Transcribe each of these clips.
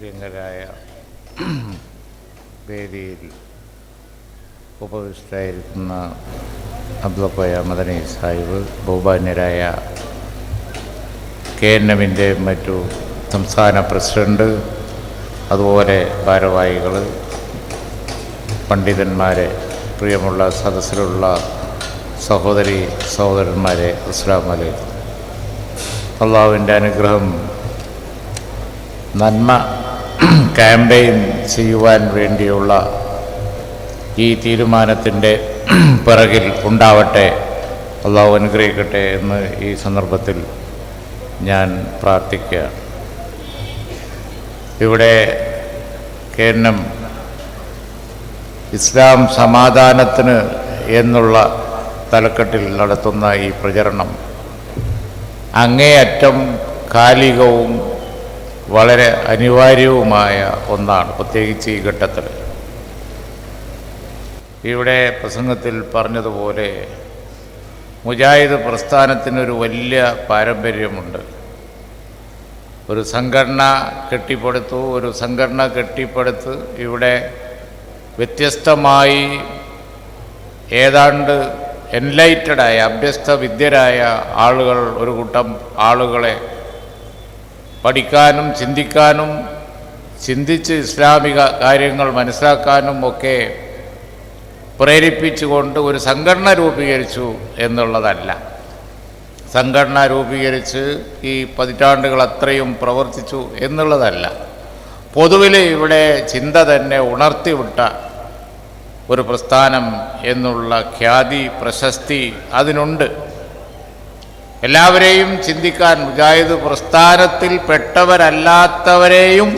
പ്രിയങ്കരായ വേദിയിൽ ഉപവിഷ്ടരായിരിക്കുന്ന അബ്ദുക്കോയ മദനി സാഹിബ് ബഹുമാന്യരായ K N എമ്മിന്റെ മറ്റു സംസ്ഥാന പ്രസിഡന്റ് അതുപോലെ ഭാരവാഹികൾ പണ്ഡിതന്മാരെ പ്രിയമുള്ള സദസ്സിലുള്ള സഹോദരി സഹോദരന്മാരെ അസ്ലാം വലൈക്കും അള്ളാഹുവിന്റെ അനുഗ്രഹം നന്മ ക്യാമ്പയിൻ ചെയ്യുവാൻ വേണ്ടിയുള്ള ഈ തീരുമാനത്തിന്റെ പിറകിൽ ഉണ്ടാവട്ടെ അള്ളാഹു അനുഗ്രഹിക്കട്ടെ എന്ന് ഈ സന്ദർഭത്തിൽ ഞാൻ പ്രാർത്ഥിക്കുകയാണ് ഇവിടെ കേരളം ഇസ്ലാം സമാധാനത്തിന് എന്നുള്ള തലക്കെട്ടിൽ നടത്തുന്ന ഈ പ്രചരണം അങ്ങേയറ്റം കാലികവും വളരെ അനിവാര്യവുമായ ഒന്നാണ് പ്രത്യേകിച്ച് ഈ ഘട്ടത്തിൽ. ഇവിടെ പ്രസംഗത്തിൽ പറഞ്ഞതുപോലെ മുജാഹിദ് പ്രസ്ഥാനത്തിനൊരു വലിയ പാരമ്പര്യമുണ്ട്. ഒരു സംഘടന കെട്ടിപ്പടുത്തു ഒരു സംഘടന കെട്ടിപ്പടുത്ത് ഇവിടെ വ്യത്യസ്തമായി ഏതാണ്ട് എൻലൈറ്റഡായ അഭ്യസ്ത വിദ്യരായ ആളുകൾ ഒരു കൂട്ടം ആളുകളെ പഠിക്കാനും ചിന്തിക്കാനും ചിന്തിച്ച് ഇസ്ലാമിക കാര്യങ്ങൾ മനസ്സിലാക്കാനും ഒക്കെ പ്രേരിപ്പിച്ചുകൊണ്ട് ഒരു സംഘടന രൂപീകരിച്ചു എന്നുള്ളതല്ല. സംഘടന രൂപീകരിച്ച് ഈ പതിറ്റാണ്ടുകൾ അത്രയും പ്രവർത്തിച്ചു എന്നുള്ളതല്ല. പൊതുവിൽ ഇവിടെ ചിന്ത തന്നെ ഉണർത്തിവിട്ട ഒരു പ്രസ്ഥാനം എന്നുള്ള ഖ്യാതി പ്രശസ്തി അതിനുണ്ട്. എല്ലാവരെയും ചിന്തിക്കാൻ മുജാഹിദ് പ്രസ്ഥാനത്തിൽ പെട്ടവരല്ലാത്തവരെയും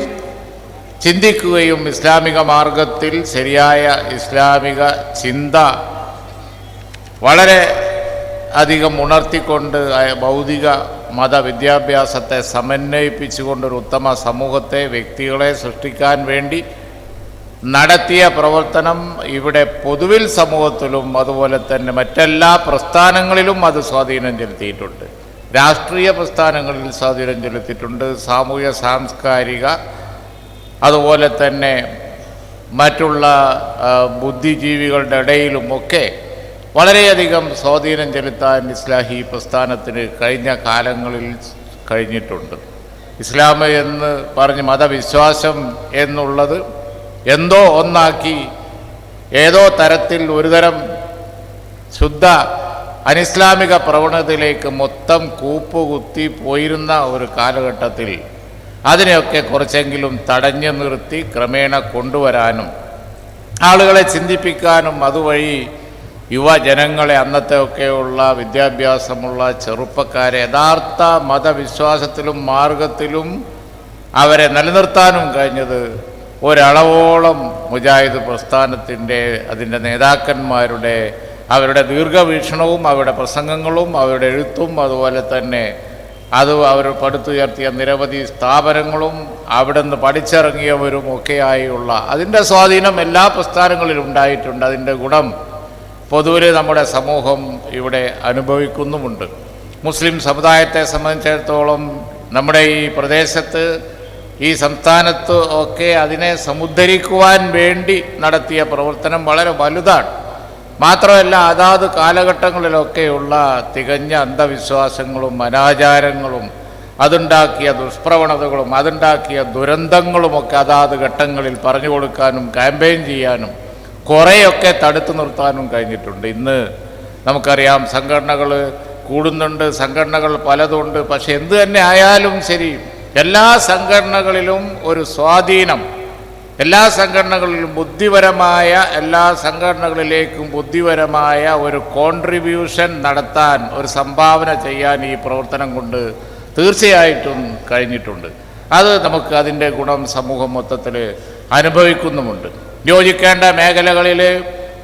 ചിന്തിക്കുകയും ഇസ്ലാമിക മാർഗത്തിൽ ശരിയായ ഇസ്ലാമിക ചിന്ത വളരെ അധികം ഉണർത്തിക്കൊണ്ട് ഭൗതിക മതവിദ്യാഭ്യാസത്തെ സമന്വയിപ്പിച്ചുകൊണ്ടൊരു ഉത്തമ സമൂഹത്തെ വ്യക്തികളെ സൃഷ്ടിക്കാൻ വേണ്ടി നടത്തിയ പ്രവർത്തനം ഇവിടെ പൊതുവിൽ സമൂഹത്തിലും അതുപോലെ തന്നെ മറ്റെല്ലാ പ്രസ്ഥാനങ്ങളിലും അത് സ്വാധീനം ചെലുത്തിയിട്ടുണ്ട്. രാഷ്ട്രീയ പ്രസ്ഥാനങ്ങളിൽ സ്വാധീനം ചെലുത്തിയിട്ടുണ്ട്. സാമൂഹ്യ സാംസ്കാരിക അതുപോലെ തന്നെ മറ്റുള്ള ബുദ്ധിജീവികളുടെ ബുദ്ധിജീവികളുടെ ഇടയിലുമൊക്കെ വളരെയധികം സ്വാധീനം ചെലുത്താൻ ഇസ്ലാഹി പ്രസ്ഥാനത്തിന് കഴിഞ്ഞ കാലങ്ങളിൽ കഴിഞ്ഞിട്ടുണ്ട്. ഇസ്ലാം എന്ന് പറഞ്ഞ് മതവിശ്വാസം എന്നുള്ളത് എന്തോ ഒന്നാക്കി ഏതോ തരത്തിൽ ഒരുതരം ശുദ്ധ അനിസ്ലാമിക പ്രവണതയിലേക്ക് മൊത്തം കൂപ്പുകുത്തി പോയിരുന്ന ഒരു കാലഘട്ടത്തിൽ അതിനെയൊക്കെ കുറച്ചെങ്കിലും തടഞ്ഞു നിർത്തി ക്രമേണ കൊണ്ടുവരാനും ആളുകളെ ചിന്തിപ്പിക്കാനും അതുവഴി യുവജനങ്ങളെ അന്നത്തെയൊക്കെയുള്ള വിദ്യാഭ്യാസമുള്ള ചെറുപ്പക്കാരെ യഥാർത്ഥ മതവിശ്വാസത്തിലും മാർഗത്തിലും അവരെ നിലനിർത്താനും കഴിഞ്ഞത് ഒരളവോളം മുജാഹിദ് പ്രസ്ഥാനത്തിന്റെ അതിന്റെ നേതാക്കന്മാരുടെ അവരുടെ ദീർഘവീക്ഷണവും അവരുടെ പ്രസംഗങ്ങളും അവരുടെ എഴുത്തും അതുപോലെ തന്നെ അത് അവർ പടുത്തുയർത്തിയ നിരവധി സ്ഥാപനങ്ങളും അവിടെ നിന്ന് പഠിച്ചിറങ്ങിയവരും ഒക്കെയായുള്ള അതിന്റെ സ്വാധീനം എല്ലാ പ്രസ്ഥാനങ്ങളിലും ഉണ്ടായിട്ടുണ്ട്. അതിന്റെ ഗുണം പൊതുവിൽ നമ്മുടെ സമൂഹം ഇവിടെ അനുഭവിക്കുന്നുമുണ്ട്. മുസ്ലിം സമുദായത്തെ സംബന്ധിച്ചിടത്തോളം നമ്മുടെ ഈ പ്രദേശത്ത് ഈ സംസ്ഥാനത്ത് ഒക്കെ അതിനെ സമുദ്ധരിക്കുവാൻ വേണ്ടി നടത്തിയ പ്രവർത്തനം വളരെ വലുതാണ്. മാത്രമല്ല അതാത് കാലഘട്ടങ്ങളിലൊക്കെയുള്ള തികഞ്ഞ അന്ധവിശ്വാസങ്ങളും അനാചാരങ്ങളും അതുണ്ടാക്കിയ ദുഷ്പ്രവണതകളും അതുണ്ടാക്കിയ ദുരന്തങ്ങളുമൊക്കെ അതാത് ഘട്ടങ്ങളിൽ പറഞ്ഞു കൊടുക്കാനും ക്യാമ്പയിൻ ചെയ്യാനും കുറേയൊക്കെ തടുത്തു നിർത്താനും കഴിഞ്ഞിട്ടുണ്ട്. ഇന്ന് നമുക്കറിയാം സംഘടനകൾ കൂടുന്നുണ്ട് സംഘടനകൾ പലതുണ്ട്. പക്ഷെ എന്തു തന്നെ ആയാലും ശരി എല്ലാ സംഘടനകളിലും ഒരു സ്വാധീനം എല്ലാ സംഘടനകളിലും ബുദ്ധിപരമായ എല്ലാ സംഘടനകളിലേക്കും ബുദ്ധിപരമായ ഒരു കോൺട്രിബ്യൂഷൻ നടത്താൻ ഒരു സംഭാവന ചെയ്യാൻ ഈ പ്രവർത്തനം കൊണ്ട് തീർച്ചയായിട്ടും കഴിഞ്ഞിട്ടുണ്ട്. അത് നമുക്ക് അതിന്റെ ഗുണം സമൂഹം മൊത്തത്തിൽ അനുഭവിക്കുന്നുമുണ്ട്. യോജിക്കേണ്ട മേഖലകളിൽ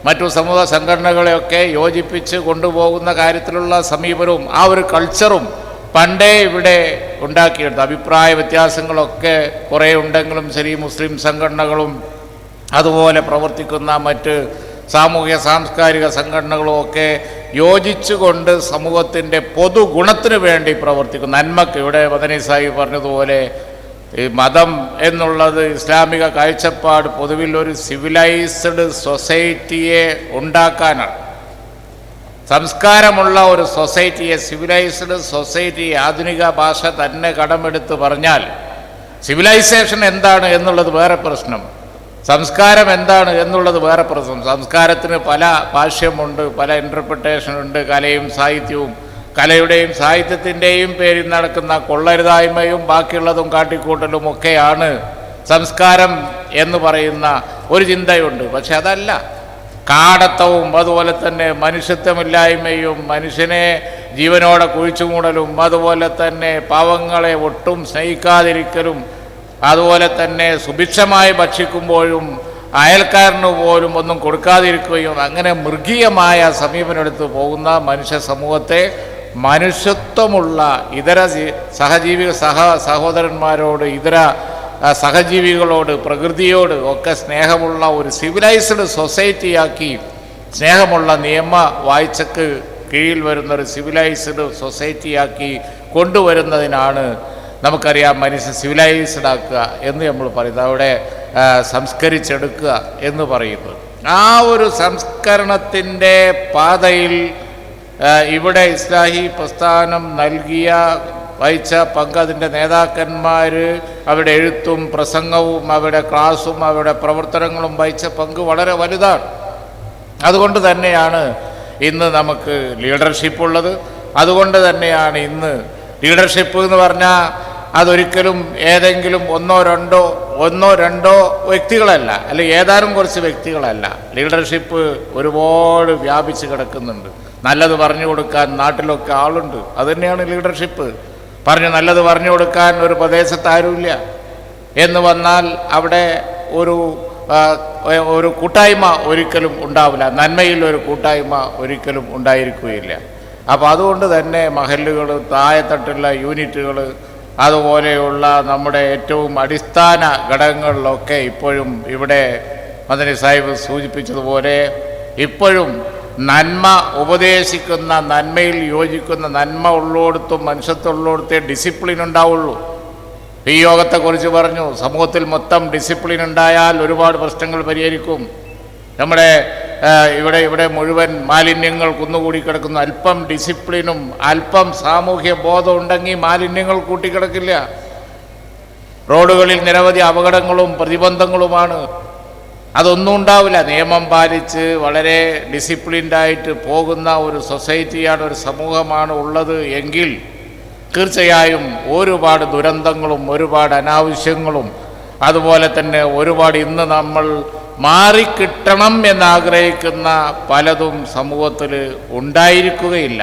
മറ്റു സമൂഹ സംഘടനകളെയൊക്കെ യോജിപ്പിച്ച് കൊണ്ടുപോകുന്ന കാര്യത്തിലുള്ള സമീപനവും ആ ഒരു കൾച്ചറും പണ്ടേ ഇവിടെ ഉണ്ടാക്കിയെടുത്ത. അഭിപ്രായ വ്യത്യാസങ്ങളൊക്കെ കുറേ ഉണ്ടെങ്കിലും ശരി മുസ്ലിം സംഘടനകളും അതുപോലെ പ്രവർത്തിക്കുന്ന മറ്റ് സാമൂഹ്യ സാംസ്കാരിക സംഘടനകളും ഒക്കെ യോജിച്ചുകൊണ്ട് സമൂഹത്തിന്റെ പൊതുഗുണത്തിന് വേണ്ടി പ്രവർത്തിക്കും നന്മക്ക് ഇവിടെ മദനി സാഹിബ് പറഞ്ഞതുപോലെ ഈ മതം എന്നുള്ളത് ഇസ്ലാമിക കാഴ്ചപ്പാട് പൊതുവിൽ ഒരു സിവിലൈസ്ഡ് സൊസൈറ്റിയെ ഉണ്ടാക്കാനാണ്. സംസ്കാരമുള്ള ഒരു സൊസൈറ്റിയെ സിവിലൈസ്ഡ് സൊസൈറ്റി ആധുനിക ഭാഷ തന്നെ കടമെടുത്ത് പറഞ്ഞാൽ സിവിലൈസേഷൻ എന്താണ് എന്നുള്ളത് വേറെ പ്രശ്നം. സംസ്കാരം എന്താണ് എന്നുള്ളത് വേറെ പ്രശ്നം. സംസ്കാരത്തിന് പല ഭാഷ്യമുണ്ട് പല ഇന്റർപ്രിട്ടേഷനുണ്ട് കലയും സാഹിത്യവും കലയുടെയും സാഹിത്യത്തിന്റെയും പേരിൽ നടക്കുന്ന കൊള്ളരുതായ്മയും ബാക്കിയുള്ളതും കാട്ടിക്കൂട്ടലും ഒക്കെയാണ് സംസ്കാരം എന്ന് പറയുന്ന ഒരു ചിന്തയുണ്ട്. പക്ഷെ അതല്ല. കാടത്തവും അതുപോലെ തന്നെ മനുഷ്യത്വമില്ലായ്മയും മനുഷ്യനെ ജീവനോടെ കുഴിച്ചുമൂടലും അതുപോലെ തന്നെ പാവങ്ങളെ ഒട്ടും സ്നേഹിക്കാതിരിക്കലും അതുപോലെ തന്നെ സുഭിക്ഷമായി ഭക്ഷിക്കുമ്പോഴും അയൽക്കാരന് പോലും ഒന്നും കൊടുക്കാതിരിക്കുകയും അങ്ങനെ മൃഗീയമായ സമീപനെടുത്ത് പോകുന്ന മനുഷ്യ സമൂഹത്തെ മനുഷ്യത്വമുള്ള ഇതര സഹജീവി സഹ സഹോദരന്മാരോട് ഇതര സഹജീവികളോട് പ്രകൃതിയോട് ഒക്കെ സ്നേഹമുള്ള ഒരു സിവിലൈസ്ഡ് സൊസൈറ്റിയാക്കി സ്നേഹമുള്ള നിയമ വായിച്ചക്ക് കീഴിൽ വരുന്ന ഒരു സിവിലൈസ്ഡ് സൊസൈറ്റിയാക്കി കൊണ്ടുവരുന്നതിനാണ് നമുക്കറിയാം മനുഷ്യൻ സിവിലൈസ്ഡ് ആക്കുക എന്ന് നമ്മൾ പറയുന്നത്. അവിടെ സംസ്കരിച്ചെടുക്കുക എന്ന് പറയുന്നത്. ആ ഒരു സംസ്കരണത്തിന്റെ പാതയിൽ ഇവിടെ ഇസ്ലാഹി പ്രസ്ഥാനം നൽകിയ വഹിച്ച പങ്ക് അതിന്റെ നേതാക്കന്മാർ അവരുടെ എഴുത്തും പ്രസംഗവും അവരുടെ ക്ലാസും അവരുടെ പ്രവർത്തനങ്ങളും വഹിച്ച പങ്ക് വളരെ വലുതാണ്. അതുകൊണ്ട് തന്നെയാണ് ഇന്ന് നമുക്ക് ലീഡർഷിപ്പ് ഉള്ളത്. അതുകൊണ്ട് തന്നെയാണ് ഇന്ന് ലീഡർഷിപ്പ് എന്ന് പറഞ്ഞാൽ അതൊരിക്കലും ഏതെങ്കിലും ഒന്നോ രണ്ടോ ഒന്നോ രണ്ടോ വ്യക്തികളല്ല അല്ലെ ഏതാനും കുറച്ച് വ്യക്തികളല്ല. ലീഡർഷിപ്പ് ഒരുപാട് വ്യാപിച്ച് കിടക്കുന്നുണ്ട്. നല്ലത് പറഞ്ഞു കൊടുക്കാൻ നാട്ടിലൊക്കെ ആളുണ്ട്. അതുതന്നെയാണ് ലീഡർഷിപ്പ്. പറഞ്ഞു നല്ലത് പറഞ്ഞു കൊടുക്കാൻ ഒരു പ്രദേശത്ത് ആരുമില്ല. എന്ന് വന്നാൽ അവിടെ ഒരു ഒരു കൂട്ടായ്മ ഒരിക്കലും ഉണ്ടാവില്ല. നന്മയിൽ ഒരു കൂട്ടായ്മ ഒരിക്കലും ഉണ്ടായിരിക്കുകയില്ല. അപ്പോൾ അതുകൊണ്ട് തന്നെ മഹല്ലുകൾ താഴെത്തട്ടുള്ള യൂണിറ്റുകൾ അതുപോലെയുള്ള നമ്മുടെ ഏറ്റവും അടിസ്ഥാന ഘടകങ്ങളിലൊക്കെ ഇപ്പോഴും ഇവിടെ മദനി സാഹിബ് സൂചിപ്പിച്ചതുപോലെ ഇപ്പോഴും നന്മ ഉപദേശിക്കുന്ന നന്മയിൽ യോജിക്കുന്ന നന്മ ഉള്ളിടത്തും മനുഷ്യത്തുള്ളിടത്തേ ഡിസിപ്ലിൻ ഉണ്ടാവുള്ളൂ. ഈ യോഗത്തെക്കുറിച്ച് പറഞ്ഞു സമൂഹത്തിൽ മൊത്തം ഡിസിപ്ലിൻ ഉണ്ടായാൽ ഒരുപാട് പ്രശ്നങ്ങൾ പരിഹരിക്കും. നമ്മുടെ ഇവിടെ ഇവിടെ മുഴുവൻ മാലിന്യങ്ങൾ കുന്നുകൂടി കിടക്കുന്നു. അല്പം ഡിസിപ്ലിനും അല്പം സാമൂഹ്യ ബോധം ഉണ്ടെങ്കിൽ മാലിന്യങ്ങൾ കൂട്ടിക്കിടക്കില്ല. റോഡുകളിൽ നിരവധി അപകടങ്ങളും പ്രതിബന്ധങ്ങളുമാണ്. അതൊന്നും ഉണ്ടാവില്ല. നിയമം പാലിച്ച് വളരെ ഡിസിപ്ലിൻഡായിട്ട് പോകുന്ന ഒരു സൊസൈറ്റിയാണ് ഒരു സമൂഹമാണ് ഉള്ളത് എങ്കിൽ തീർച്ചയായും ഒരുപാട് ദുരന്തങ്ങളും ഒരുപാട് അനാവശ്യങ്ങളും അതുപോലെ തന്നെ ഒരുപാട് ഇന്ന് നമ്മൾ മാറിക്കിട്ടണം എന്നാഗ്രഹിക്കുന്ന പലതും സമൂഹത്തിൽ ഉണ്ടായിരിക്കുകയില്ല.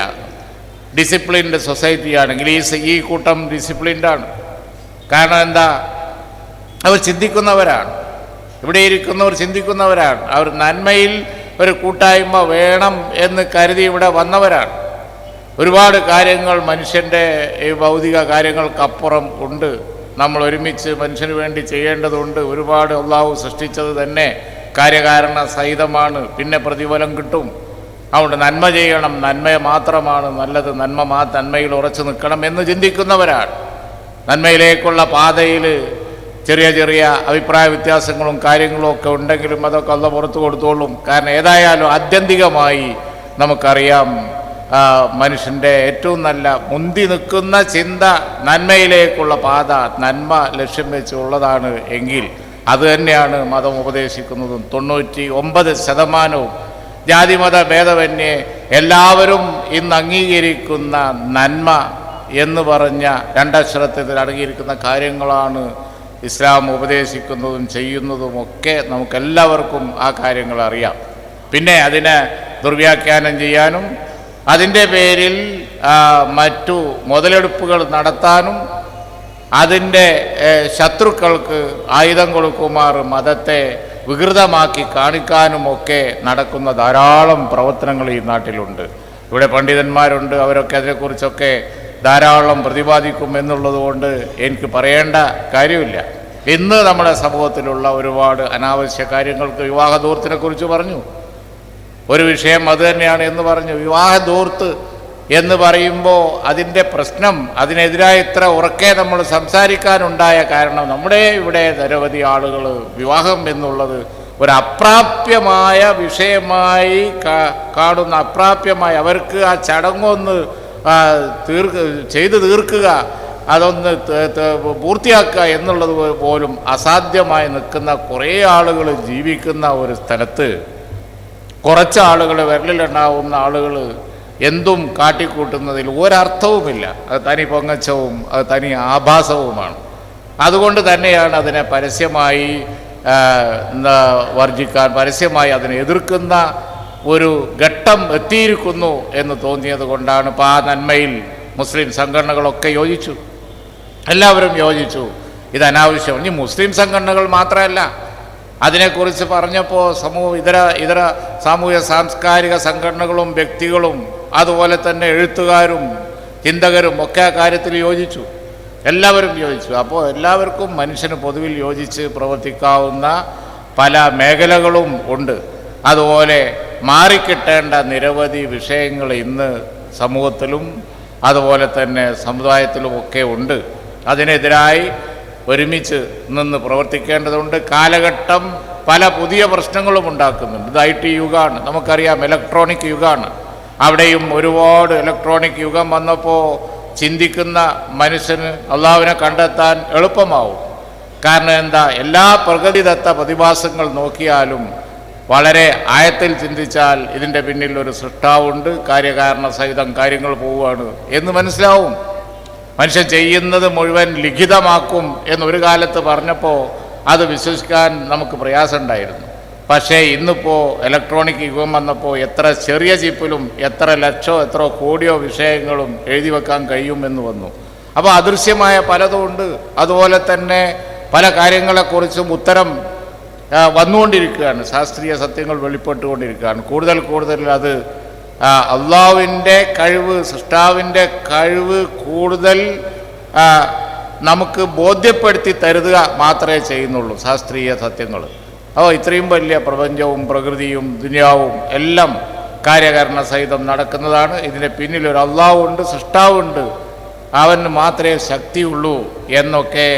ഡിസിപ്ലിൻഡ് സൊസൈറ്റിയാണെങ്കിൽ ഈ ഈ കൂട്ടം ഡിസിപ്ലിൻഡാണ് കാരണം എന്താ? അവർ ചിന്തിക്കുന്നവരാണ്. ഇവിടെ ഇരിക്കുന്നവർ ചിന്തിക്കുന്നവരാണ്. അവർ നന്മയിൽ ഒരു കൂട്ടായ്മ വേണം എന്ന് കരുതി ഇവിടെ വന്നവരാണ്. ഒരുപാട് കാര്യങ്ങൾ മനുഷ്യന്റെ ഈ ഭൗതിക കാര്യങ്ങൾക്കപ്പുറം ഉണ്ട്. നമ്മൾ ഒരുമിച്ച് മനുഷ്യന് വേണ്ടി ചെയ്യേണ്ടതുണ്ട്. ഒരുപാട് അള്ളാഹു സൃഷ്ടിച്ചത് തന്നെ കാര്യകാരണ സഹിതമാണ്. പിന്നെ പ്രതിഫലം കിട്ടും. അതുകൊണ്ട് നന്മ ചെയ്യണം. നന്മ മാത്രമാണ് നല്ലത്. നന്മ മാ നന്മയിൽ ഉറച്ചു നിൽക്കണം എന്ന് ചിന്തിക്കുന്നവരാണ്. നന്മയിലേക്കുള്ള പാതയിൽ ചെറിയ ചെറിയ അഭിപ്രായ വ്യത്യാസങ്ങളും കാര്യങ്ങളും ഒക്കെ ഉണ്ടെങ്കിലും അതൊക്കെ അല്ല പുറത്തു കൊടുത്തോളും. കാരണം ഏതായാലും ആത്യന്തികമായി നമുക്കറിയാം മനുഷ്യന്റെ ഏറ്റവും നല്ല മുന്തി നിൽക്കുന്ന ചിന്ത നന്മയിലേക്കുള്ള പാത നന്മ ലക്ഷ്യം വെച്ചുള്ളതാണ് എങ്കിൽ അത് തന്നെയാണ് മതം ഉപദേശിക്കുന്നതും. തൊണ്ണൂറ്റി ഒമ്പത് ശതമാനവും ജാതിമത ഭേദമന്യേ എല്ലാവരും ഇന്ന് അംഗീകരിക്കുന്ന നന്മ എന്ന് പറഞ്ഞ രണ്ടക്ഷരത്തിൽ അടങ്ങിയിരിക്കുന്ന കാര്യങ്ങളാണ് ഇസ്ലാം ഉപദേശിക്കുന്നതും ചെയ്യുന്നതും ഒക്കെ നമുക്കെല്ലാവർക്കും ആ കാര്യങ്ങൾ അറിയാം. പിന്നെ അതിനെ ദുർവ്യാഖ്യാനം ചെയ്യാനും അതിന്റെ പേരിൽ മറ്റു മുതലെടുപ്പുകൾ നടത്താനും അതിന്റെ ശത്രുക്കൾക്ക് ആയുധം കൊടുക്കുമാർ മതത്തെ വികൃതമാക്കി കാണിക്കാനും ഒക്കെ നടക്കുന്ന ധാരാളം പ്രവർത്തനങ്ങൾ ഈ നാട്ടിലുണ്ട്. ഇവിടെ പണ്ഡിതന്മാരുണ്ട് അവരൊക്കെ അതിനെക്കുറിച്ചൊക്കെ ധാരാളം പ്രതിപാദിക്കും എന്നുള്ളതുകൊണ്ട് എനിക്ക് പറയേണ്ട കാര്യമില്ല. ഇന്ന് നമ്മുടെ സമൂഹത്തിലുള്ള ഒരുപാട് അനാവശ്യ കാര്യങ്ങൾക്ക് വിവാഹ കുറിച്ച് പറഞ്ഞു. ഒരു വിഷയം അത് തന്നെയാണ് എന്ന് പറഞ്ഞു. വിവാഹ ദൂർത്ത് എന്ന് പറയുമ്പോൾ അതിന്റെ പ്രശ്നം അതിനെതിരായി ഇത്ര ഉറക്കെ നമ്മൾ സംസാരിക്കാനുണ്ടായ കാരണം നമ്മുടെ ഇവിടെ നിരവധി ആളുകൾ വിവാഹം എന്നുള്ളത് ഒരു അപ്രാപ്യമായ വിഷയമായി കാണുന്ന അപ്രാപ്യമായി അവർക്ക് ആ ചടങ്ങൊന്ന് തീർക്ക് ചെയ്തു തീർക്കുക അതൊന്ന് പൂർത്തിയാക്കുക എന്നുള്ളത് പോലും അസാധ്യമായി നിൽക്കുന്ന കുറേ ആളുകൾ ജീവിക്കുന്ന ഒരു സ്ഥലത്ത് കുറച്ച് ആളുകൾ വിരലിലുണ്ടാവുന്ന ആളുകൾ എന്തും കാട്ടിക്കൂട്ടുന്നതിൽ ഒരർത്ഥവുമില്ല. അത് തനി പൊങ്ങച്ചവും അത് തനി ആഭാസവുമാണ്. അതുകൊണ്ട് തന്നെയാണ് അതിനെ പരസ്യമായി വർജിക്കാൻ പരസ്യമായി അതിനെ എതിർക്കുന്ന ഒരു ഘട്ടം എത്തിയിരിക്കുന്നു എന്ന് തോന്നിയത് കൊണ്ടാണ് ഇപ്പോൾ ആ നന്മയിൽ മുസ്ലിം സംഘടനകളൊക്കെ യോജിച്ചു. എല്ലാവരും യോജിച്ചു. ഇത് അനാവശ്യം. ഇനി മുസ്ലിം സംഘടനകൾ മാത്രമല്ല. അതിനെക്കുറിച്ച് പറഞ്ഞപ്പോൾ സമൂഹ ഇതര ഇതര സാമൂഹ്യ സാംസ്കാരിക സംഘടനകളും വ്യക്തികളും അതുപോലെ തന്നെ എഴുത്തുകാരും ചിന്തകരും ഒക്കെ ആ കാര്യത്തിൽ യോജിച്ചു. എല്ലാവരും യോജിച്ചു. അപ്പോൾ എല്ലാവർക്കും മനുഷ്യന് പൊതുവിൽ യോജിച്ച് പ്രവർത്തിക്കാവുന്ന പല മേഖലകളും ഉണ്ട്. അതുപോലെ മാറിക്കിട്ടേണ്ട നിരവധി വിഷയങ്ങൾ ഇന്ന് സമൂഹത്തിലും അതുപോലെ തന്നെ സമുദായത്തിലുമൊക്കെ ഉണ്ട്. അതിനെതിരായി ഒരുമിച്ച് നിന്ന് പ്രവർത്തിക്കേണ്ടതുണ്ട്. കാലഘട്ടം പല പുതിയ പ്രശ്നങ്ങളും ഉണ്ടാക്കുന്നുണ്ട്. ഇത് ഐ ടി യുഗമാണ്. നമുക്കറിയാം ഇലക്ട്രോണിക് യുഗമാണ്. അവിടെയും ഒരുപാട് ഇലക്ട്രോണിക് യുഗം വന്നപ്പോൾ ചിന്തിക്കുന്ന മനുഷ്യന് അള്ളാഹുവിനെ കണ്ടെത്താൻ എളുപ്പമാവും. കാരണം എന്താ? എല്ലാ പ്രകൃതിദത്ത പ്രതിഭാസങ്ങൾ നോക്കിയാലും വളരെ ആയത്തിൽ ചിന്തിച്ചാൽ ഇതിന്റെ പിന്നിൽ ഒരു സൃഷ്ടാവുണ്ട് കാര്യകാരണ സഹിതം കാര്യങ്ങൾ പോവുകയാണ് എന്ന് മനസ്സിലാവും. മനുഷ്യൻ ചെയ്യുന്നത് മുഴുവൻ ലിഖിതമാക്കും എന്നൊരു കാലത്ത് പറഞ്ഞപ്പോൾ അത് വിശ്വസിക്കാൻ നമുക്ക് പ്രയാസമുണ്ടായിരുന്നു. പക്ഷേ ഇന്നിപ്പോൾ ഇലക്ട്രോണിക് യുഗം വന്നപ്പോൾ എത്ര ചെറിയ ചിപ്പിലും എത്ര ലക്ഷോ എത്ര കോടിയോ വിഷയങ്ങളും എഴുതി വെക്കാൻ കഴിയുമെന്ന് വന്നു. അപ്പോൾ അദൃശ്യമായ പലതും ഉണ്ട്. അതുപോലെ തന്നെ പല കാര്യങ്ങളെക്കുറിച്ചും ഉത്തരം വന്നുകൊണ്ടിരിക്കുകയാണ്. ശാസ്ത്രീയ സത്യങ്ങൾ വെളിപ്പെട്ടുകൊണ്ടിരിക്കുകയാണ്. കൂടുതൽ കൂടുതൽ അത് അള്ളാവിന്റെ കഴിവ് സൃഷ്ടാവിന്റെ കഴിവ് കൂടുതൽ നമുക്ക് ബോധ്യപ്പെടുത്തി തരുക മാത്രമേ ചെയ്യുന്നുള്ളൂ ശാസ്ത്രീയ സത്യങ്ങൾ. അപ്പോൾ ഇത്രയും വലിയ പ്രപഞ്ചവും പ്രകൃതിയും ദുനിയാവും എല്ലാം കാര്യകാരണ സഹിതം നടക്കുന്നതാണ്. ഇതിന്റെ പിന്നിൽ ഒരു അള്ളാവുണ്ട് സൃഷ്ടാവുണ്ട്. അവന് മാത്രമേ ശക്തിയുള്ളൂ എന്നൊക്കെ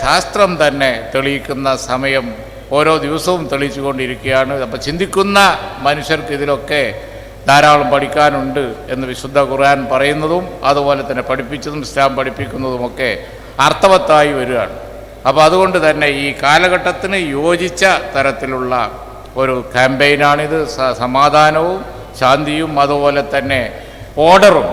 ശാസ്ത്രം തന്നെ തെളിയിക്കുന്ന സമയം ഓരോ ദിവസവും തെളിയിച്ചുകൊണ്ടിരിക്കുകയാണ്. അപ്പോൾ ചിന്തിക്കുന്ന മനുഷ്യർക്ക് ഇതിലൊക്കെ ധാരാളം പഠിക്കാനുണ്ട് എന്ന് വിശുദ്ധ ഖുർആൻ പറയുന്നതും അതുപോലെ തന്നെ പഠിപ്പിച്ചതും ഇസ്ലാം പഠിപ്പിക്കുന്നതുമൊക്കെ അർത്ഥവത്തായി വരികയാണ്. അപ്പോൾ അതുകൊണ്ട് തന്നെ ഈ കാലഘട്ടത്തിന് യോജിച്ച തരത്തിലുള്ള ഒരു ക്യാമ്പയിനാണിത്. സമാധാനവും ശാന്തിയും അതുപോലെ തന്നെ ഓർഡറും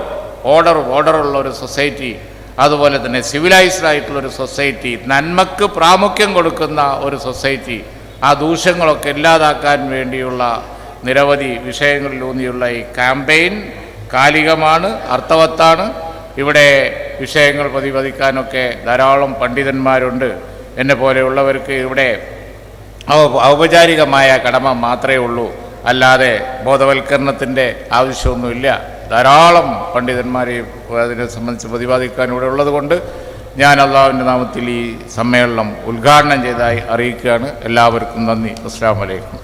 ഓർഡർ ഓർഡറുള്ള ഒരു സൊസൈറ്റി അതുപോലെ തന്നെ സിവിലൈസ്ഡ് ആയിട്ടുള്ള ഒരു സൊസൈറ്റി നന്മക്ക് പ്രാമുഖ്യം കൊടുക്കുന്ന ഒരു സൊസൈറ്റി ആ ദൂഷ്യങ്ങളൊക്കെ ഇല്ലാതാക്കാൻ വേണ്ടിയുള്ള നിരവധി വിഷയങ്ങളിലൂന്നിയുള്ള ഈ ക്യാമ്പയിൻ കാലികമാണ് അർത്ഥവത്താണ്. ഇവിടെ വിഷയങ്ങൾ പ്രതിപാദിക്കാനൊക്കെ ധാരാളം പണ്ഡിതന്മാരുണ്ട്. എന്നെ പോലെയുള്ളവർക്ക് ഇവിടെ ഔപചാരികമായ കടമ മാത്രമേ ഉള്ളൂ. അല്ലാതെ ബോധവൽക്കരണത്തിന്റെ ആവശ്യമൊന്നുമില്ല. ധാരാളം പണ്ഡിതന്മാരെ അതിനെ സംബന്ധിച്ച് പ്രതിപാദിക്കാൻ ഇവിടെ ഉള്ളതുകൊണ്ട് ഞാൻ അള്ളാഹുവിന്റെ നാമത്തിൽ ഈ സമ്മേളനം ഉദ്ഘാടനം ചെയ്തതായി അറിയിക്കുകയാണ്. എല്ലാവർക്കും നന്ദി. അസ്സാം വലൈക്കും